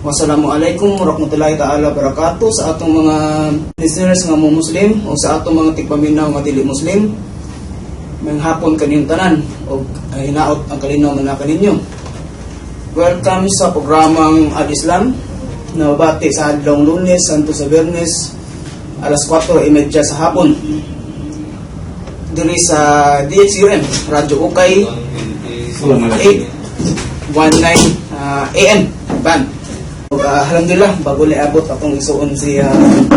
Wassalamualaikum warahmatullahi taala wabarakatuh sa atong mga listeners nga mga Muslim o sa atong mga tigpaminaw nga dili Muslim. Mayang hapon kaniyong tanan o hinaot ang kalinaw na kaninyo. Welcome sa programang Al-Islam na mabati sa adlong lunes, santo sa biyernes, alas 4.30 sa hapon. Diri sa DXUM, Radyo Ukay, 819 uh, AM, ban. Ug, ah, alhamdulillah, bago na abot akong isuon si uh,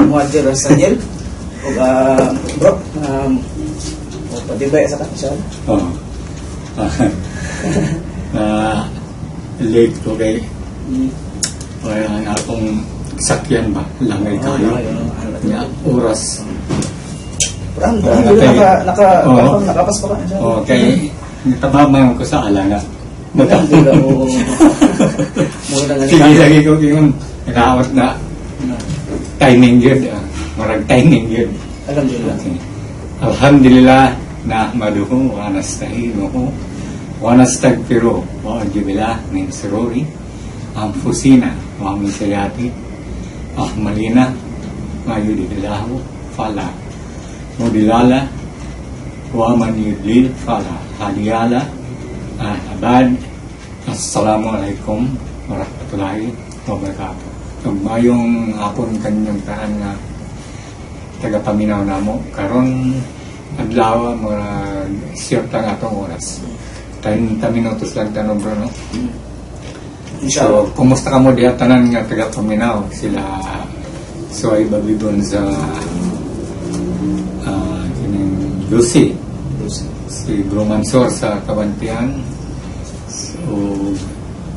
Muadjir Sanyel. Ug, ah, bro, um, o, patibay sa siya. Oo. na late ko kay Mm. kaya ang akong sakyan ba langay Oh, langay, oh. nga oras Oo, uh, nakay- naka, naka, Oo. nakapas pa ka siya. o kay natabama ko sa alanga Alhamdulillah, oo. Muna nga sige lagi ko yung nakawat na timing yun ah. marag timing yun Alhamdulillah. Okay. Alhamdulillah nahmaduhu wa nasta'inuhu wa nastagfiruh wa ajibillah min sururi anfusina wa min sayyiati a'malina ma yuridillahu fala mudilala wa man yudlil fala hadiyala abad Assalamualaikum warahmatullahi wabarakatuh. Ug mayong hapon kanyang tahan nga tagapaminaw namo karon adlaw mga siyot lang atong oras. 30 minutos lang tanong bro no? So kumusta ka mo diya tanan nga tagapaminaw sila so ay babidon sa uh, Lucy si Bro Mansor sa Kabantian. So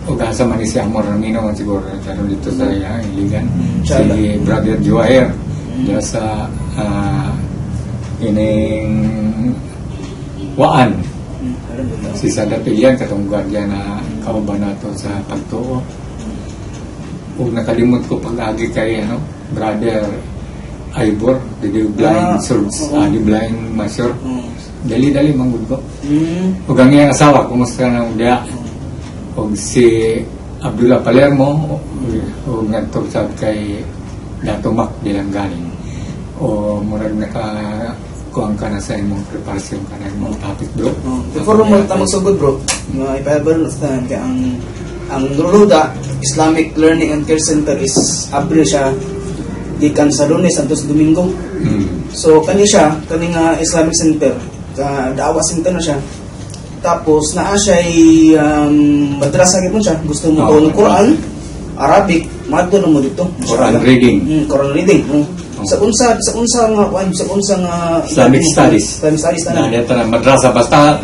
ug asa man ni si Amor Ramino siguro karon dito sa iya iligan. Inshallah. si Brother Joair diya sa uh, ining Waan. Si Sada Pilian katong gwardiya na kauban nato sa pagtuo. Ug nakalimot ko pag-agi kay ano Brother Ivor the blind Ah, oo. ah, the blind master. Mm. Dali-dali manggod ko Mm. ug ang iyang asawa kumusta na diya ug si Abdullah Palermo ug ngadto sad kay Dato Mac dilang galing o murag naka kuang ka na sa imong preparasyon ka na imong topic bro Oh, Before mo ta magsugod bro, nga ipahabol na sa kaya ang ang Ruruda Islamic Learning and Care Center is abri siya gikan sa Lunes antos Domingo. mm. So kani siya, kani nga Islamic Center, ka dawa center na siya. Tapos naa siya um, madrasa mo siya. Gusto mo Oh, oh, ng. Quran, Arabic, madto na mo dito. Quran reading. Mm, Quran reading. Mm. Oh. Sa unsa sa unsa nga kuan sa unsa nga Islamic studies. Islamic studies na na. madrasa basta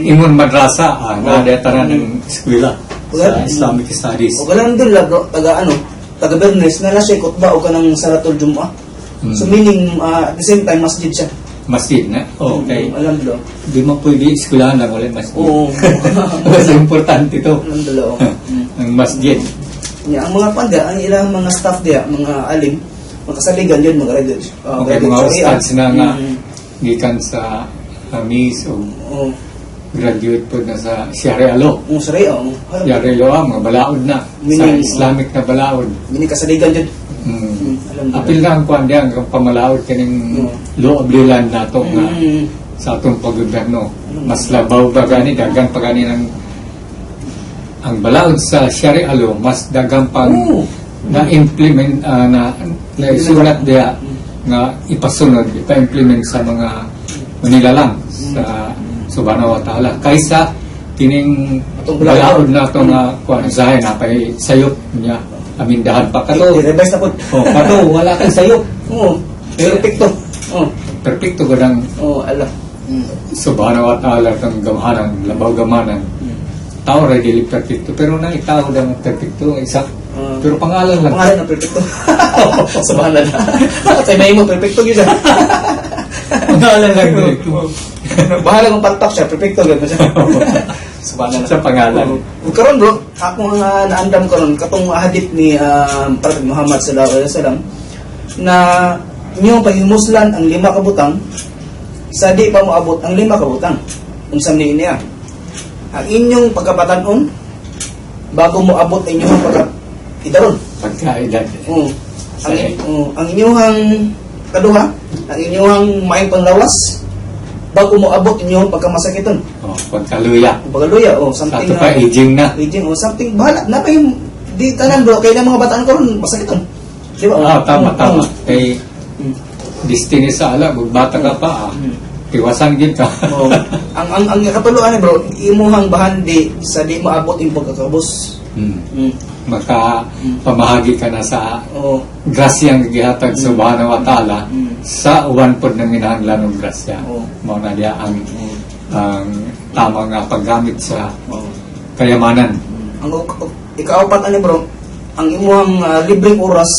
ingon madrasa ah, na deta na ng eskwela sa. Islamic studies O galang din lang, taga ano, taga Bernes, na na siya kutba o kanang Saratul Jum'ah. Mm. So meaning, ah, at the same time, masjid siya. Masjid na okay Mm, Alam do. di mo pwede eskwelahan lang ulit masjid Oo. mas importante ito Alam do. Ang masjid Yeah, ang mga panda, ang ilang mga staff diya, mga alim, makasaligan yun, mga graduates. Uh, okay mga ustads na nga Mm. gikan sa Amis o Oo. graduate po na sa Sharia law Ang oo. Alam, Sharia law mga balaod na sa Meaning, Islamic na balaod Bini kasaligan dyan. Mm. Apil na ang kwan diyan, ang pamalaod kaning Mm. the land nato nga Mm. sa atong paggobyerno. Mas labaw pa gani, dagan pa gani ng ang balaod sa Sharia law, mas dagan pang Oo. na implement ah, na na isulat diya nga ipasunod, ipa-implement sa mga Manila lang sa Subhanahu wa Ta'ala kaysa kining balaod na ito nga kuan usahay na pay sayop niya amindahan pa kato I-revise na po. oh, kato wala kang sayop Oo. Perfecto. Oo. perfecto gadang Oo, alam. Mm. subhanahu wa ta'ala kang gamahanan labaw gamanan Mm. tao rin dili perfecto pero na itaw ang perfecto isa Ah. pero pangalan lang Pangalan ng perfecto. Sabahan na. Kaya may mo perfecto siya. pangalan lang Bahala kung palpak siya, perfecto gano'n siya. Sabahan na. sa pangalan Ug karon bro, ako nga naandam karon katong hadith ni ah, Prophet Muhammad sallallahu alaihi wasallam na inyo pahimuslan ang lima ka butang sa di pa moabot ang lima ka butang. Unsa ni niya? Ang inyong pagkapatanon bago mo abot ang inyong pagka idaron. pagkaedad Oo. Ang, Sige. oo. ang inyong kaduha, ang inyong maing panglawas bago mo abot inyong pagkamasakiton. oh, pagkaluya Pagaluya, oh, something ito pa na- aging na Aging o something bahala na pa yung di tanan bro kaya mga bataan ko ron masakiton di ba ah tama Mm, tama mm, kay mm, destiny sa ala magbata ka pa ah. mm. tiwasan gid ka Oo. ang ang ang katuluan bro imuhang bahandi sa di maabot yung pagkakabos Hmm. mm. maka pamahagi ka na sa oo grasyang gihatag sa subhanahu wa ta'ala Mm. sa uwan pod ng minahanglan ng grasya Oo. mao na diya ang Oo. ang tama nga paggamit sa Oo. kayamanan ang uk- ikaapat ani bro ang imuhang ah, libreng oras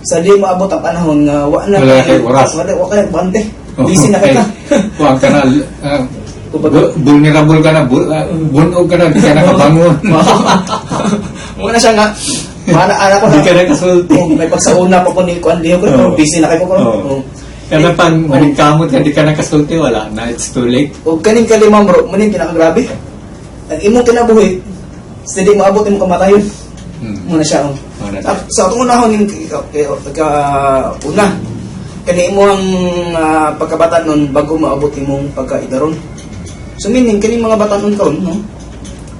sa di maabot ang panahon nga wa na Wala kay oras. wala wa kay bante busy na kita Kuwang ka na uh, Kumbaga- vulnerable ka na bu- uh, bunog ka na di ka nakabangon Muna siya nga, mana anak ko di ka nakasulti Oh, may pagsauna pa po ni Kuan Leo ko, Oo. busy na kayo ko. Oo. Oh. Kaya pag maningkamot ka di ka nakasulti wala na it's too late O kaning kalima bro, muning pinakagrabe. Ang imong kinabuhi, sa di maabot imong kamatayon. hmm. Muna siya. Oh. Muna siya. sa atong unahon yung ka una, kani mo ang ah, pagkabataan nun bago maabot imong pagkaidaron. So meaning kani mga bataan nun karon, no?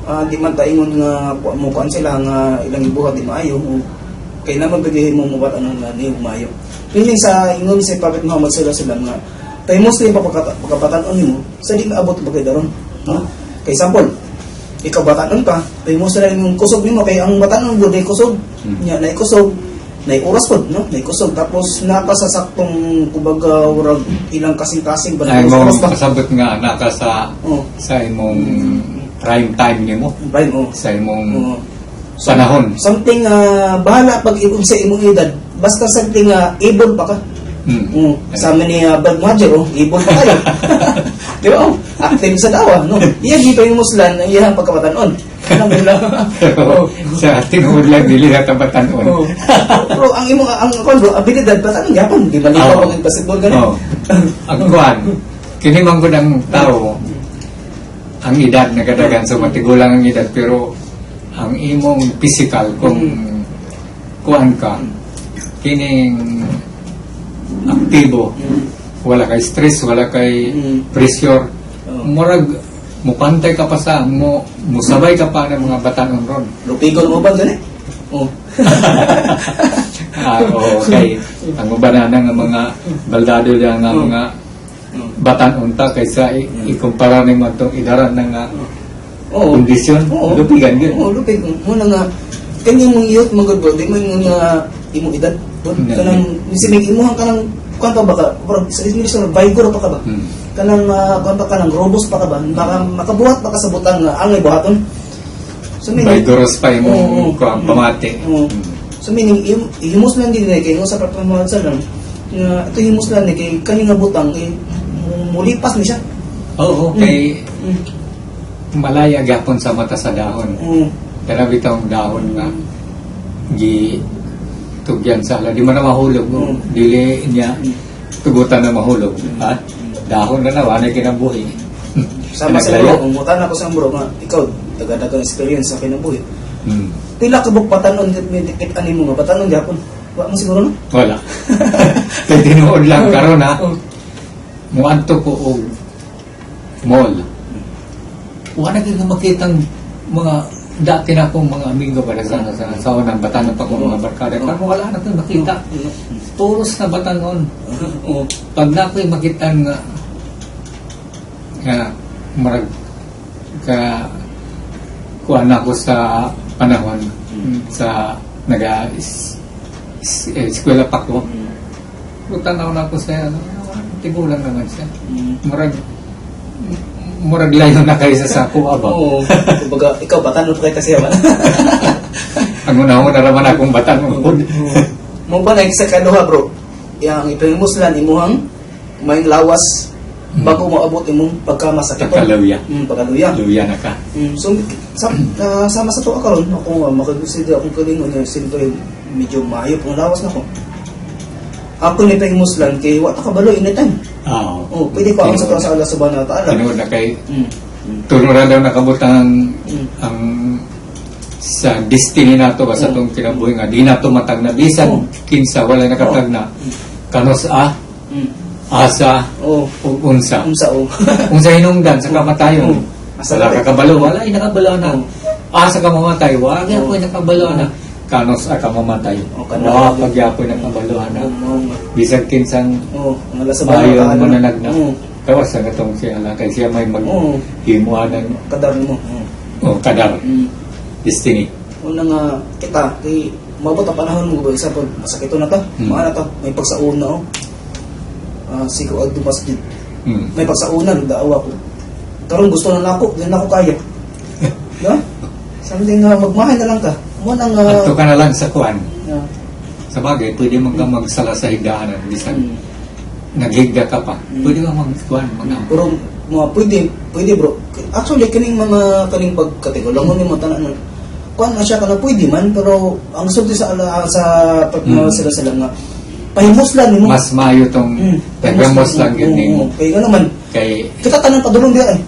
Ah, di man taingon nga kuha mo kuan sila nga ilang ibuhat di maayo o kay na magbigay mo mo bataan nga ni maayo. Meaning sa ingon si Prophet Muhammad sallallahu alaihi wasallam nga tay Muslim pa pagkabataan nimo sa di maabot pagkaidaron. No? Kay example, ikaw batanon pa, tay mo sila yung kusog nimo kay ang batanon mo di kusog. Hmm. Nya na kusog, na oras pod, no? Na kusog tapos napasasaktong kumbaga urag ilang kasing-kasing ba ay mo kasabot nga naka sa Oh, sa imong prime time nimo right mo. sa imong Oh. panahon Something ah, bahala pag ibon sa imong edad, basta something uh, able pa ka. Hmm. Mm. Sa amin ni uh, Brad Majer, oh, ibon pa kayo. Di ba? Oh, active sa dawa, no? Iya, di pa yung muslan, iya ang pagkabatanon. Alam mo lang. Pero sa tinuod lang dili na tabatanon. Oh. Bro, ang imo ang kon bro, abilidad ba tanong gyapon, di ba Oo. ligaw pag basketball ganun? Oh. Ang kuan, kini man gud ang tao ang edad nagadagan sa matigulang ang edad pero ang imong physical kung kuan ka kining aktibo wala kay stress wala kay Mm. pressure Oo. murag mupantay ka pa sa mo musabay ka pa ng mga batanon ron Lupigol mo ba gani? Oh. ah, oo, kay ang ubanana nga mga baldado diyan nga Mm. mga Mm. batan unta kaysa i- ikumpara ni mo itong idaran na nga Oo. kondisyon Oo. lupigan yun Oo, lupig. Mo na nga kani mong iyot magod bro, di mo yung nga imo edad. Hindi. kanang nisibig imo ang kanang kuan pa ba ka? Sa English na vigor pa ka ba? Hmm. Kanang uh, kuan pa kanang robust pa ka ba? Baka makabuhat pa ka sa butang nga angay buhaton. So Vigorous pa yung Oo, oo. kuwan, pamati Oo. Hmm. So meaning im- himos lang din eh, kay sa Prophet Muhammad sallam nga ito himos lang eh, kay kani nga butang kay mulipas ni siya. oo Mm. kay Mm. malaya gapon sa mata sa dahon Oo. pero bitong dahon nga gi tugyan sa ala di man na mahulog Mm. dili niya tugutan na mahulog ha dahon na nawa na kinabuhi Sama sa Naglaya. bro, umutan ako sa bro nga ikaw taga-dagang experience sa kinabuhi. Hmm. Pila ka buk patanon mi dikit ani mo nga patanon gyapon. Wa mo siguro no? wala kay tinuod lang karon ha muadto ko og mall. Wala ka nga makitang mga dati na akong mga amigo ba sa sa sa unang batanon pa ko mga barkada. Pero wala na ko makita. Puros na batanon. Oo. Pag na ko'y makita nga nga marag ka kuha na ako sa panahon sa naga is, is, eskwela pa ko. Tanaw na ako sa ano, tigulang naman siya Mm. Murag layo na kayo sa sako aba. Oo. Kumbaga, ikaw, batan mo pa kita siya ba? Ang una-una raman akong batang ungkod. Mo ba na sa kaduha bro? Yang ipahimuslan imuhang may lawas bago mo abot imong pagkamasakit. Pagkaluya. Mm, pagkaluya. Luya na ka. Mm, so sa, ah, sama sa to karon ako nga makagusid akong kalingon siyempre medyo mayo pang lawas na ko. Ako ni pahimuslan kay wa ta kabalo anytime. Oo. Oh, pwede ko ako sa sa Allah subhanahu wa ta'ala. Ano na kay Mm. Tuno na daw nakabutang ang, Mm. ang sa destiny nato ba sa Oo. tong kinabuhi nga di nato matag na bisan Oo. kinsa wala nakatag na kanos a Mm. asa Oh, unsa unsa oh. unsa hinungdan sa kamatayon Oo. Asa ka kabalo wala ay nakabalo na Oo. asa ka mamatay wala ko nakabalo na kanos a ka mamatay Oo, kanang- wala pagyapo nakabalo na Oh, oh, nga. bisan kinsang Oh, ang Allah subhanahu wa mayo ta'ala. mananag na Oo. kawas sa gatong siya ala kay siya may Oo. himuanan kadar mo. o kadar Mm. destiny Una nga kita kay mabot ang panahon mo ba isa pag masakit na ta. Mm. Maana ta may pagsauna oh. Ah, sigo adto masjid. mm. May pagsauna nagdaawa ko. Karon gusto na nako, di na ako kaya. no? Something nga magmahal na lang ka. Mo nang Adto ka na lang sa kuan. uh, Sa bagay, pwede man ka magsala sa higdaanan. Bisan mm. naghigda ka pa. Mm. Pwede ka magkuan. Mag Pero mga pwede, pwede bro. Actually, kaning mga kaning pagkategolangon ni mga tanan kuan na siya kana pwede man pero ang sulti sa ala sa pag Mm. sila sila nga pahimuslan nimo. Mas mayo tong Mm. tagamus lang yun Oo, nimo. oo. Kaya naman, Kay kita tanan padulong diya eh.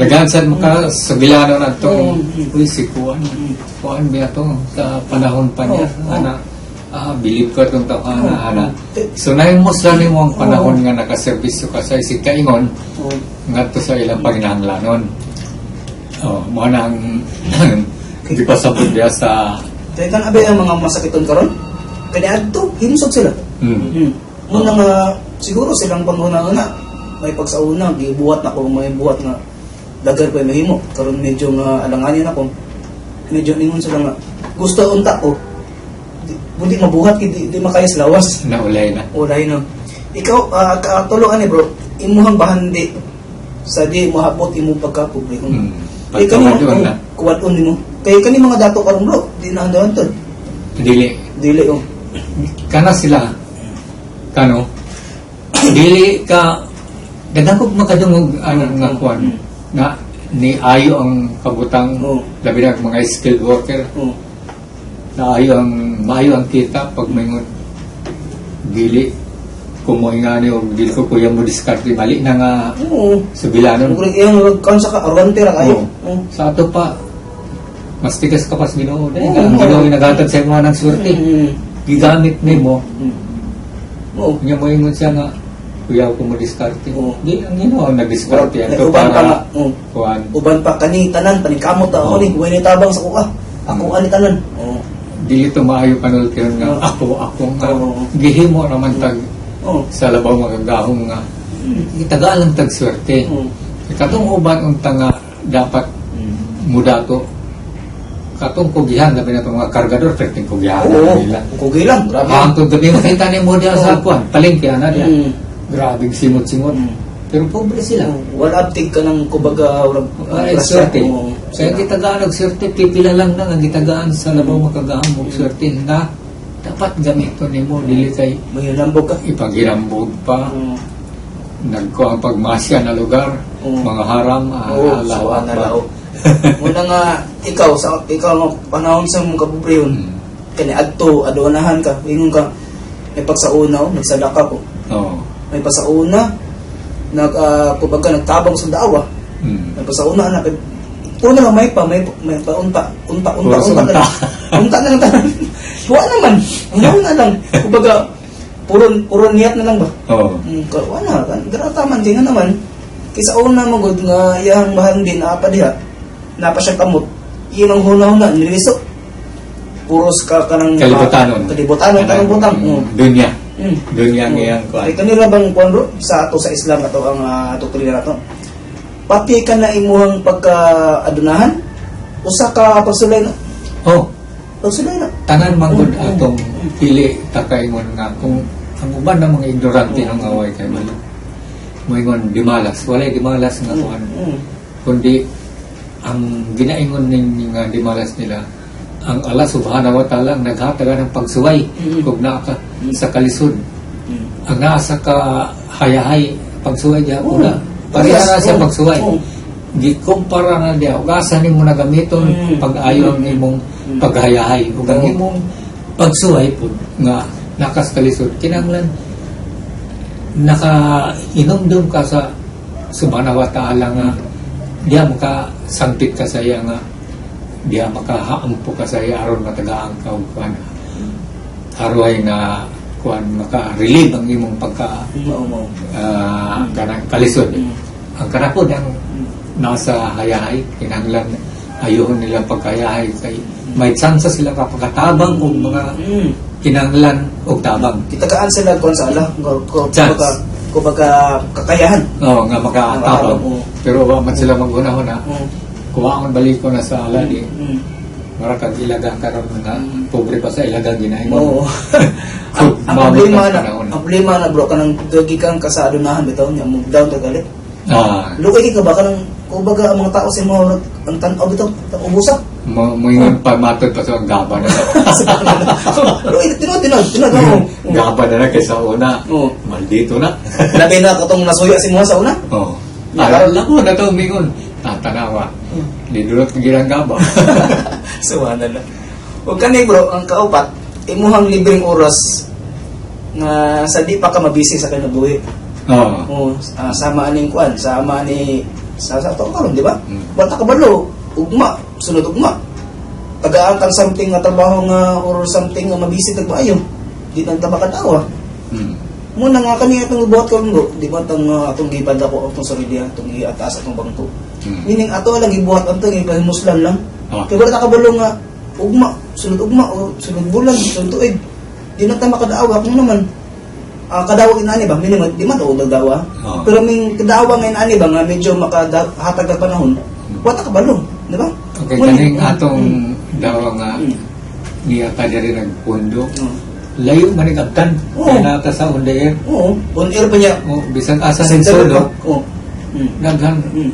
Mm. Nagansad mo ka sa bilano na Oo. tong uy si kuan. Mm. Kuan biya to sa panahon pa niya. Ana, ah, bilib ko itong tao ana, ana. oo. So nahimos lang nimo ang panahon Oo. nga nakaserbisyo ka sa isig kaingon Oo. ngadto sa ilang panginahanglanon. Oh, mo nang di pa sabot diya sa Kaya kan abe ang mga masakiton karon. Kaya adto himsog sila. mm. Mm. Muna nga siguro silang panghuna na may pagsauna gibuhat na ko may buhat nga dagar pa mahimo karon medyo nga alanganin ako medyo ningon sila nga gusto unta ko di, di mabuhat di, di makaya sa lawas naulay na. Ulay no. Ikaw, uh, katulungan ni bro, imuhang bahandi sa di mahapot imo pagkapubliko. Mm. Kay kani na. Kuwadon nimo. Kay kani mga dato karon bro, di na andawan to. Dili. Dili oh. Kana sila. Kano? Dili ka Daghang makadungog ano nga kuan Mm. Na ni ayo ang kabutang Oo. labi na mga skilled worker Oh. na ayo ang maayo ang kita pag mayingon dili kumoy nga ni og dili ko kuya mo diskarte mali na nga Oo. sa bilanon Kung iyang kansa ka arwante ra kayo. Oh. sa ato pa mas tigas ka pas Ginoo dahil ang oo. Ginoo nagahatag sa imo ng swerte Mm. gigamit nimo Mm. Oo. Nya mo ingon siya nga kuya ko mo diskarte. Oo. Di ang Ginoo ang nagdiskarte Wala, ato uban pa para nga. Oo. kuan. Uban pa kani tanan paningkamot ta Oo. ako ni huwag tabang sa kuha. Ako Mm. ani tanan. Oh. Dili to maayo panultiyon nga Oo. ako ako nga Oo. gihimo naman tag Oh. sa labaw magagahong nga Mm. itagaan lang tag swerte. Oh. Katong uban unta nga dapat Mm. mudato katong kugihan labi na mga kargador perting kugihan Oo. nila. Kugi lang, grabe. Hangtod gabi makita ni mo diya sa kuan palengke ana diya. Mm. Grabe simot-simot. Mm. Pero pobre sila. Wala abtig ka ng kumbaga walang Ay, swerte. So, yung gitagaan swerte, pipila lang na ang gitagaan sa labaw makagahan mo swerte na dapat gamito nimo dili kay may lambog ka. ipaghirambog pa Oo. nagko ang pagmasya na lugar Oo. mga haram lawak na pa. lao. Muna nga ikaw sa ikaw nga panahon sa mong kabubriyon. Mm. Kani adto aduanahan ka, ingon ka may pagsauna oh, nagsadaka ko. Oo. May pasauna nag uh, kumbaga nagtabang sa dawa. Mm. May pasauna na kay Una lang may pa, may, may pa, unta, unta, unta, Puros unta, unta. na unta na lang tanan. Naman. Unaw na lang. Kumbaga, puron, puron niyat na lang ba? Oo. Mm, ka- wala, kan grata man din nga naman. Kisa una mo gud nga iyang mahal din apa diha. Napa siya kamot. Iyon ang huna-huna niliso. Puros ka kanang Kalibutanon. Kalibutanon kanang butang. Mm. Mm. Dunya. Mm. Dunya ang iyang kuan. Ay kanila bang kuan bro sa ato sa Islam ato ang uh, doktrina nato. Pati ka na imuhang pagka adunahan usa ka pagsulay na. Oh, Pagsulay na. tanan manggod Mm, mm. atong pili takaingon nga kung ang uban ng mga ignorante ng away kay balo. moingon dimalas walay dimalas nga kuan Mm. kundi ang ginaingon ning nga dimalas nila ang Allah subhanahu wa ta'ala ang naghataga ng pagsuway Mm. kung naa ka Mm. sa kalisod Mm. ang nasa ka hayahay pagsuway diya Oo. una pareha na siya Oo. pagsuway Oo. gikumpara na diya ug asa nimo na gamiton Mm. pag-ayon Mm. nimong Mm. paghayahay ug ang Oo. imong pagsuway pud nga nakas kalisod kinahanglan naka inumdum ka sa subhanahu wa ta'ala nga diya maka sangpit ka sa iya nga diya makahaampo ka sa aron matagaan ka og kuan aroy nga kuan maka relieve ang imong pagka kanang kalisod ang kanapod ang nasa hayahay kinahanglan ayuhon nila pagkayahay kay may tsansa sila kapakatabang og mga kinahanglan og tabang Kitagaan sila kon sa Chance. kumbaga kumbaga kakayahan. Oo, nga makatabang. Pero wa man sila maghuna-huna. Mm. Kuwaon balik ko na sa ala di. Mm. Mara kag ilaga karon nga Mm. pobre pa sa ilaga ginahin Oo. mo. ang, ang problema na, panahon. ang problema na bro kanang gagikan ka sa adunahan bitaw nya mo down ta galit. Ah, Lukay ka ba kanang kumbaga ang mga tao sa mga ang tan-aw bitaw ubusa. mo mo ingon pa matod pa sa gaba na. Pero tinod tinod tinod mo. gaba na na kaysa una. Oo. Maldito na. Labi na katong nasuya si mo sa una. Oh. Aral lang ko na to mingon. Tatanawa. Lidulot ng girang gaba. Suwana na. Huwag ka bro, ang kaupat, imuhang libreng oras nga sa di pa ka mabisi sa kinabuhi. Oo. O, ah, sama aning kuan, sama ni sa sa to karon, di ba? Mm. Bata ka balo, ugma, sunod ugma. Tagaan kang something nga trabaho nga or something nga mabisi tag maayo. Di nang tama kadawa. Hmm. Muna nga kani atong buhat karon go, di ba tang uh, atong gibanda ko atong sarili atong iataas atong bangko. Hmm. Meaning ato lang ibuhat anto ipahimuslan lang. Ah. Kaya wala nakabalo nga ugma, sunod ugma o sunod bulan, sunod tuig. Di na tayo makadaawa kung naman ah kadawa inani ba minimum di man o dagdawa. Ah. Pero ming kadawa nga inani ba nga medyo makahatag ka panahon. Wala kabalo, di ba? Okay, kaning atong Mm. daw nga Mm. niya ka diri nagpundo. Mm. Layo manigabtan. Oo. Kaya nata sa undayer. Oo, on air pa niya. O bisan asa Sa ning internet solo. Oo. Mm. Daghan Mm.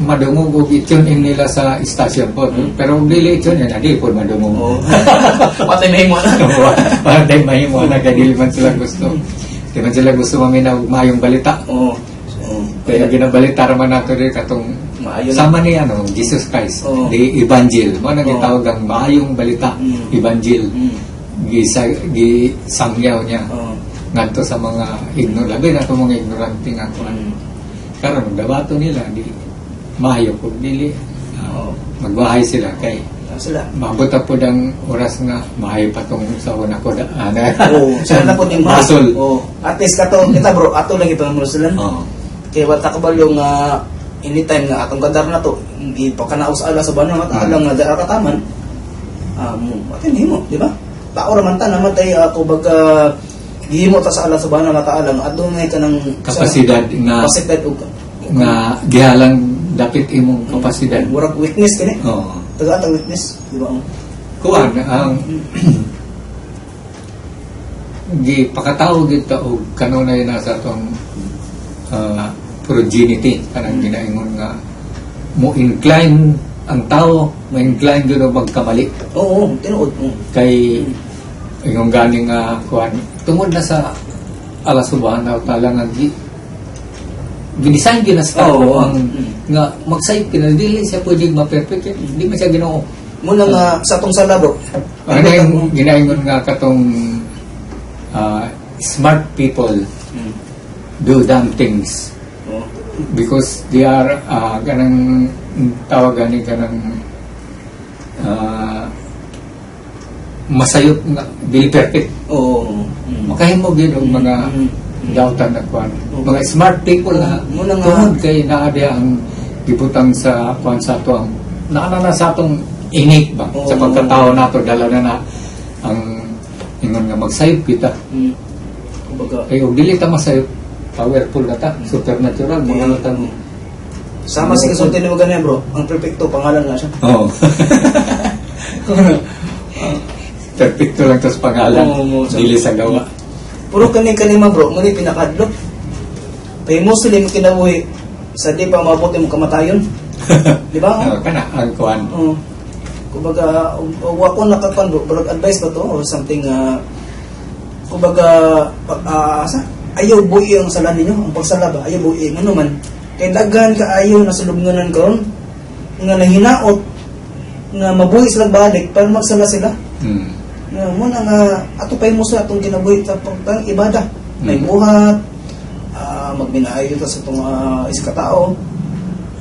madungog og i-tune in nila sa istasyon po. Mm. Pero kung dili i-tune yan, di po madungog. Oo. Patay na mo na. Para tayo mahimo na kaya dili man sila gusto. Di man sila gusto maminaw mayong balita. Oo. Oo. Kaya ginabalita raman nato rin katong Maayo na. sama ni ano, Jesus Christ, Oo. the Evangel. Mo na Oo. gitawag ang maayong balita, Mm. Evangel. Mm. Gisa, gisangyaw niya Oo. ngadto sa mga ignorant, labi na itong mga ignorante nga kuan. Mm. Karon dabato nila di maayo kung dili ah, Oo. magbahay sila kay Ah, Sila. Mabot po ang oras nga maayo pa tong sa una ko da. Ano? Oo, sana po din Masol. Oo. At least kato kita bro, ato lang ito ang musulan. Oo. Kaya wata ka ba yung uh, anytime nga atong kadar na to, hindi pa ka naus ala sa banang at alang nga dara kataman. Ah, mo, atin himo, di ba? Tao raman ta namatay ako baga gihimo ta sa ala sa banang at alang adunay ka ng Kapasidad nga kapasidad ug nga gihalang dapit imong kapasidad. murag weakness kani. Oo. Taga atang weakness, di ba? Kuan ang gi pakataw gid ta og kanunay na sa tong ah, progeny kanang ginaingon nga mo incline ang tao mo incline gyud og magkamali Oo, tinuod. Oo. kay yung ganing nga kuan tungod na sa Allah subhanahu wa ta'ala nga gi ginisign gyud na sa Oo. ang Mm. nga magsayod kina dili siya pwede ma-perfect hindi man siya Ginoo Muna nga sa atong sala bro. ano yung ginaingon nga katong ah, smart people Mm. do dumb things because they are uh, ganang tawag gani ganang ah, masayop nga dili perfect Oo. Mm. makahimo gyud og mga Mm. dautan na kwan Oo. mga smart people na Muna nga- tungod kay naadi ang gibutang sa kwan sa ato ang naana na sa atong innate ba Oo. sa pagkatao nato dala na na ang ingon nga magsayop kita Mm. Kumbaga, kay og dili ta masayop powerful na ta supernatural mo na ta sama sa kasulti ni mo ganyan bro, ang perfecto, pangalan nga siya. Oo. Perfecto lang to sa pangalan. Oo, oo, sa- Dili sa gawa. Puro kani kanima bro, muna pinakadlok. Kay Muslim kinabuhi sa di pa mabuti mo kamatayon. Di ba? Oh, kana ang kuan. Oo. Kumbaga, uh, wa ko nakakando, but advice ba to or something uh, kumbaga pag ah, sa ayaw buhi ang sala ninyo, ang pagsala ba? Ayaw buhi ano man. Kay daghan ka ayaw na sulubnganan karon nga nahinaot nga mabuhi sila balik para magsala sila. Mm. Nga mo na nga ato pay mo sa atong kinabuhi ta pagtang ibada. May Mm. buhat, ah, magminaayo ta sa itong uh, isa ka tao,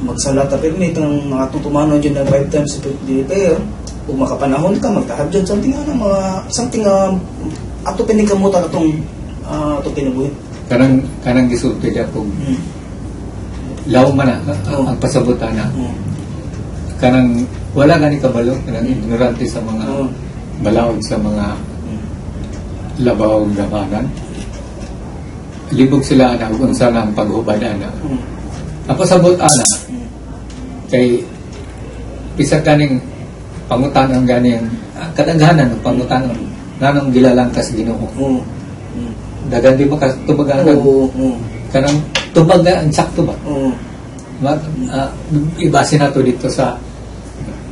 magsala ta pirmi itong mga tutumanon dyan na five times sa prayer, kung makapanahon ka, magtahab dyan something ano, mga something uh, ato pinikamutan atong uh, ato kinabuhi. Kanang kanang gisulti dia kog Mm. law man na Oh. ang pasabutan na Mm. kanang wala gani kabalo kanang ignorante sa mga Oo. Balaod sa mga Mm. labaw gabanan libog sila na kung saan ang paghubad ana Mm. ang pasabot ana Mm. kay isa kaning pangutanon ganing ah, kadaghanan ng pangutanon nganong gilalang kas Ginoo Oo. Mm. dagan di ba kas tubagan Oo. Oo. kanang tubaga ang sakto ba Oo. Ma, ah, ibase na to dito sa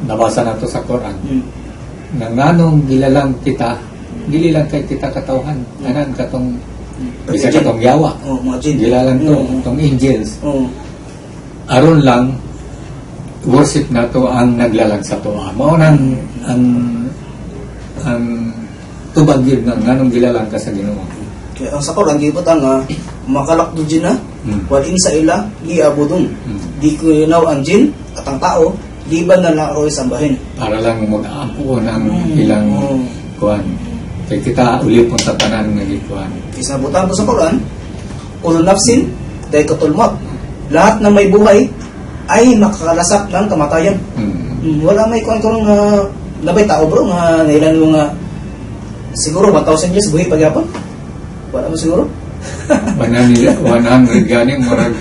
nabasa na to sa Quran Mm. Na nganong gilalang kita dili lang kay kita katawhan tanan katong bisa katong yawa Oo, mga jin. gilalang to Oo. tong angels Oo. aron lang worship na to ang naglalag sa to mao nang ang ang tubag yun nga nganong gilalang ka sa Ginoo Kaya ang sakor, ang gibot ang uh, makalakdo dyan na, Mm. walin sa ila, di abudon. Mm. Di ko ang jin at ang tao, di ba na laro sambahin. para lang mag-aapo ng Mm. ilang Oo. kuan kay kita ulipon sa tanan nga gikuan Kasi nabutan ko sa Quran, ulul nafsin, dahil katulmat. Lahat na may buhay ay makakalasap ng kamatayan. mm. Mm, wala may kuan ko nga labay tao bro nga nailan mo nga siguro 1,000 years buhay pagyapon. Wala mo siguro. 100 100 gani murag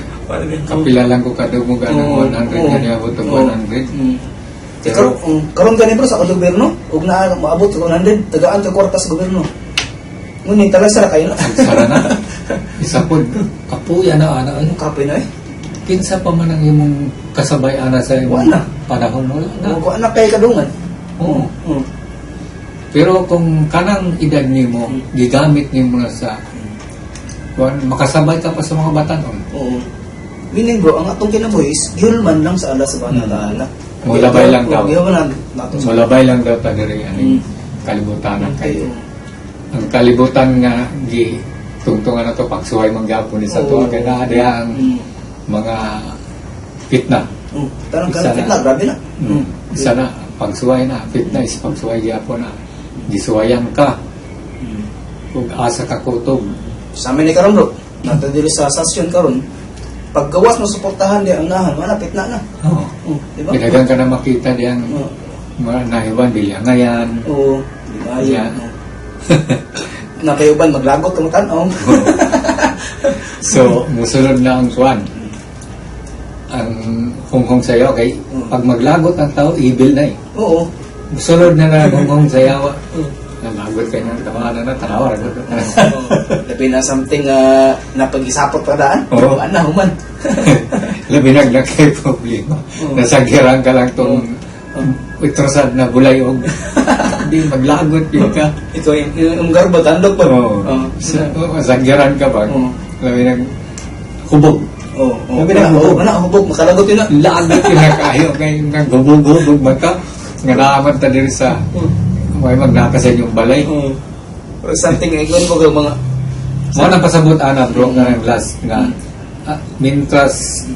kapila lang ko kadugmo ganang Oo, 100 oo. gani abot og Oo. 100 Mm. Pero- um, karon gani bro sa gobyerno, ug na maabot sa 100 tagaan ka kwarta sa gobyerno. Ngunit talag sara kayo na. ang sara na isa pod kapuya na ana Ano kapoy na eh? kinsa pa man ang imong kasabay ana sa imong Wala. panahon wala na ko anak kay kadungan. Oo. Mm. pero kung kanang edad nimo Mm. gigamit nimo na sa kuan makasabay ka pa sa mga batanon Oo. Meaning bro, ang atong kinabuhi is gihulman lang sa Allah subhanahu wa ta'ala. Mulabay lang daw. Gihulman lang nato sa Malabay lang daw ta diri ani Mm. kalibutanan kay kayo. ang kalibutan nga gi tungtungan na to pagsuhay manggapon ni sa to kay diha ang Mm. mga fitna Mm. Tanang Isa kalapit na. na, grabe na. mm. isa na pagsuhay na fitna is pagsuhay gyapon na gisuwayan ka ug asa ka kutob Sa amin ni karon bro, nato diri sa sasyon karon. Paggawas mo suportahan di ang nahan, manapit na na. oo Mm, di ba? Ginagan ka na makita diyang Oo. mga nahiwan bilyangayan Oo, di ba? Yeah. Ayun. Napayuban maglagot kung tanaw. so musunod na ang kuan ang hunghong sayo kay Mm. pag maglagot ang tao evil na eh Oo. Musunod na na hunghong sayawa Mm. Nalagot kayo ng tawanan na tanawa ragot Labi na something uh, na pag-isapot pa daan. Oo. Ano, human. labi naglag kay problema Oo. nasagirang ka lang tong Oo. itrosad na bulayog hindi maglagot yun ka Ito yung, yung garbo, tandok pa. Oo. Oo. Sa- Masagyaran ka ba? Oo. Labi nag hubog. Oo. Oo. Labi na, hubog. Makalagot yun na. Lagot yun na kayo kay naghubog-hubog man ka. Nga naaman ta diri sa Oo. may magnaka sa inyong balay. Oo. Or something, ko yung mga... Mo na pasabot ana bro nga ang last nga ah, mintras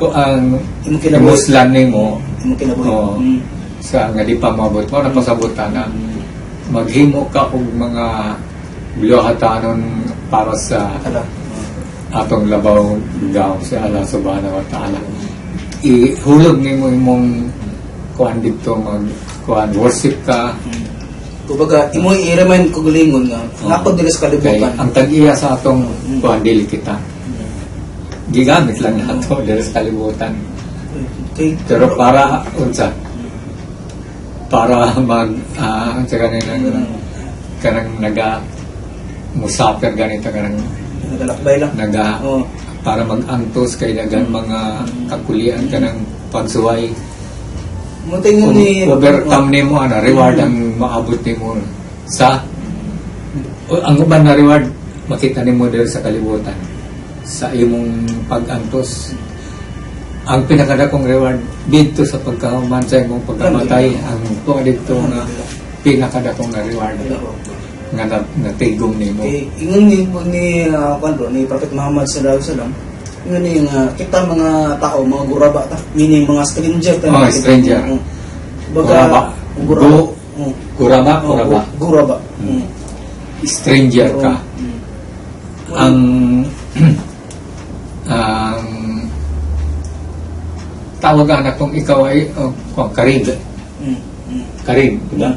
ko ang Yung kinabuhi. imuslan nimo Yung kinabuhi. Mm. sa nga di pa mabot mo na pasabot ana maghimo ka og mga bilahatanon para sa atong labaw daw sa Allah subhanahu wa ta'ala ihulog nimo imong kuan dito mag kuan worship ka Mm. Kumbaga, imo i-remind ko gulingon nga, napod nila sa kay kalibutan. ang tag-iya sa atong Mm. kuan dili kita gigamit lang nato diri sa kalibutan Kay, pero para unsa para mag ah ang sa kanang kanang naga musafir ganito kanang Nagalakbay lang. naga Oo. para mag-antos kay dagan mga kakulian ka ng pagsuway. Muting Kung ni overcome nimo ana reward ang maabot nimo sa o, ang uban na reward makita nimo diri sa kalibutan sa imong pag-antos. Ang pinakadakong reward dito sa pagkahuman sa imong pagkamatay ang tuwa dito nga pinakadakong na reward nga na, natigong nimo. Eh, ingon ni ni uh, ni Prophet Muhammad sallallahu alaihi wasallam. Ingon ni nga kita mga tao, mga guraba ta, meaning mga stranger ta. Oh, stranger. Mm. Guraba. Guraba. Gu- Mm. kuraba Oh, kuraba Guraba. Mm. Mm. stranger ka Mm. ang ang tawagan akong ikaw ay oh, oh, karib Mm. Mm. karib diba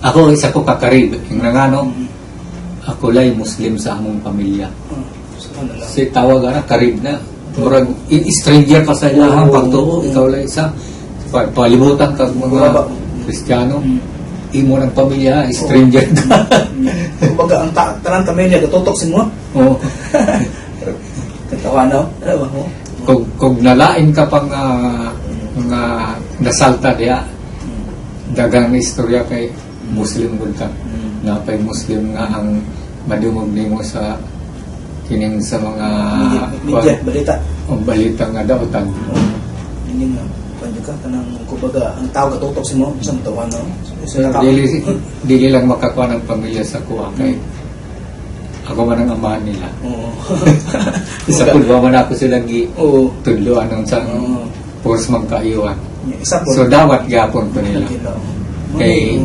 ako isa ko ka karib yung nangano Mm. ako lay muslim sa among pamilya Mm. Si tawagan na karib na murag stranger ka sa ilahang Oo. pagtuo ikaw lay isa pa- palibutan ka mga kristyano Mm. imo ng pamilya stranger ka Mm. Kumbaga ang ta tanan pamilya gatutok si mo. oh. Katawa? Oh. kung, kung nalain ka pang ah, mga nasalta diya Mm. dagang istorya kay Muslim gud ka Mm. na pay Muslim nga ang madungog nimo sa kining sa mga Media, media, balita. ang balita nga daotan Hindi nga. Pwede ka, kanang, kumbaga, ang tao katutok si mo, isang tawa. Isa na dili dili lang makakuha ng pamilya sa kuha kay ako man ang amahan nila Oo. isa pud wa man ako sila gi Oo. tudloan ng sa force magkaiwan Isa po. so dawat gapon ko nila Kay-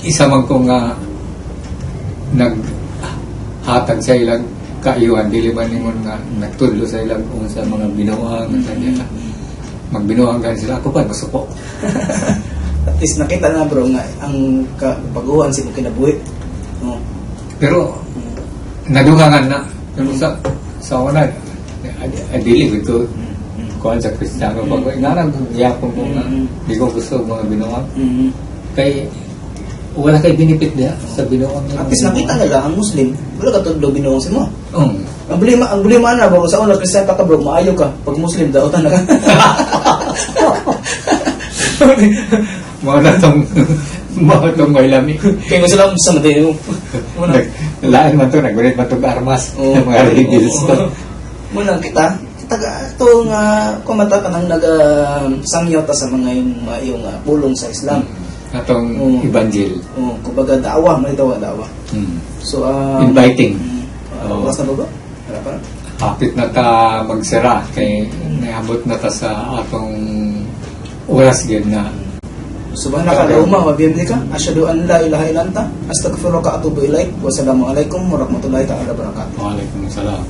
isa man ko nga nag hatag sa ilang kaiwan dili man ningon nga nagtudlo sa ilang kung sa mga binuang sa nila magbinuang gan sila ako pa gusto ko At least nakita na bro nga, ang kapaguhan si mo kinabuhi. Oo. pero nadungangan na pero sa sa ad- adili ko kuan sa Kristiyano Mm. pag ngaran yapon ko nga Mm. di ko gusto mga binuang Mhm. kay wala kay benefit diya sa binuang At least nakita nila ang Muslim, wala ka tudlo binuong si mo. um, Ang bulima, ang bulima na bro, sa una Christian pa ka bro, maayo ka. Pag Muslim daw ta na ka. mga natong mga natong may lami Kaya mo sila sa. Muna. Nag- lain man to naggunit man to armas Oo. mga rebels to Muna kita, taga ito nga kumanta ka nang naga sangyo ta sa mga yung, mga yung ah, pulong sa Islam. Atong Oo. evangel Oh, kumbaga dawa, may dawa dawa. hmm. So um, Inviting. Uh, Oo. oras na ba ba? Wala pa. hapit na ta magsira kay naabot na ta sa atong oras gyud na Subhanaka Allahumma wa bihamdika asyhadu an la ilaha illa anta astaghfiruka wa atubu ilaik. Wassalamualaikum warahmatullahi taala wabarakatuh. Waalaikumsalam